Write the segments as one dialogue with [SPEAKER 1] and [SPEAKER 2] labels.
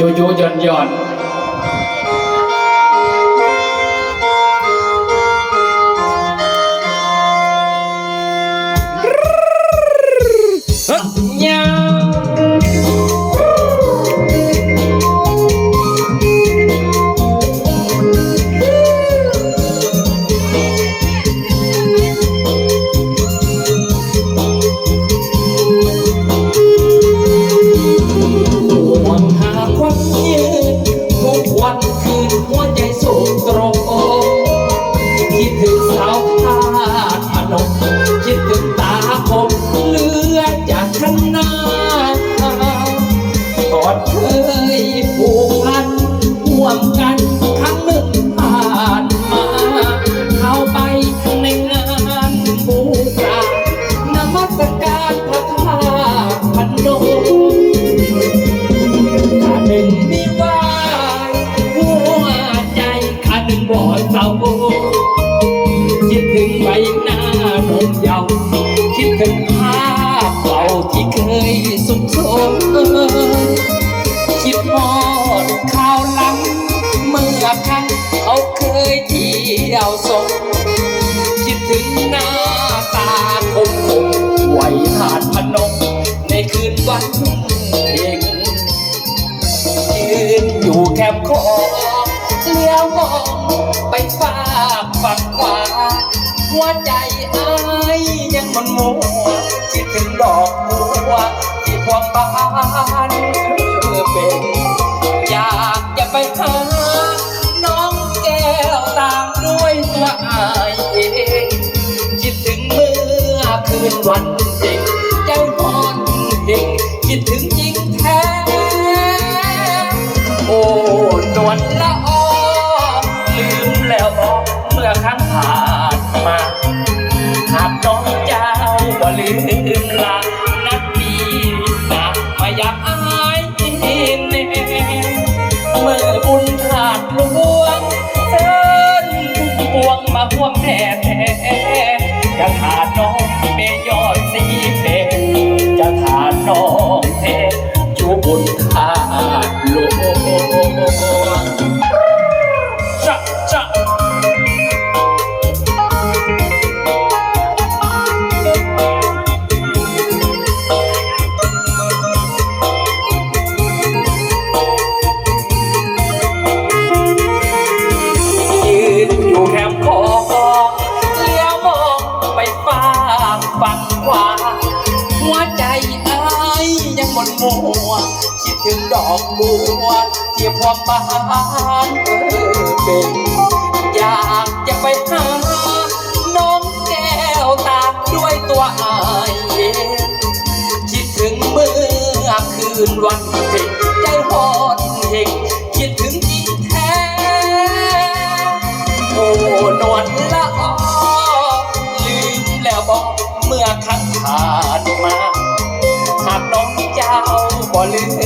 [SPEAKER 1] โย เคยผูกพันห่วมกันครั้งหนึ่งผ่านมา เข้าไปในงานบูชานมัสการพระธาตุพนมข้าหนึ่งมีไหวหัวใจข้าหนึ่งบ่เศร้าคิดถึงใบหน้าหนุ่มเยาว์คิดถึงภาพเก่าที่เคยสุขสม คิดฮอดข่าวหลัง เมื่อครั้งเขาเคยเที่ยวส่งคิดถึงหน้าตาคมคมไหวหาดพนมในคืนวันเพ็ญยืนอยู่แคมป์ของเลี้ยวมองไปฝากฝั่งขวาหัวใจอายยังมันมัวคิดถึงดอกบัวที่พวงบานเธอเป็น อคืนวันจริงใจอ่อนเพ่งคิดถึงจริงแท้ โอ้นวลละออลืมแล้วบอกเมื่อครั้งผ่านมาหากน้องเจ้าบ่าลืมลานัดปีหนามาอยากอายเน่เมื่อบุญขาดหลวงเชิญพวงมาห่วงแท้ จูบุญขาดหลวงจะจะยืนอยู่แคมป์ของเลี้ยวมองไปฟ้าฝั่งขวาหัวใจ มดมัวคิดถึงดอกบัวที่พวงบานเออเป็นอยากจะไปหาน้องแก้วตาด้วยตัวอายเองคิดถึงเมื่อคืนวันเพ็ญใจหอนเฮงคิดถึง จ้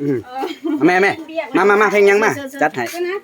[SPEAKER 1] อีซึ
[SPEAKER 2] มอืม
[SPEAKER 3] แม่แม่มามามาเพลงยังมาจัดให้
[SPEAKER 2] นะ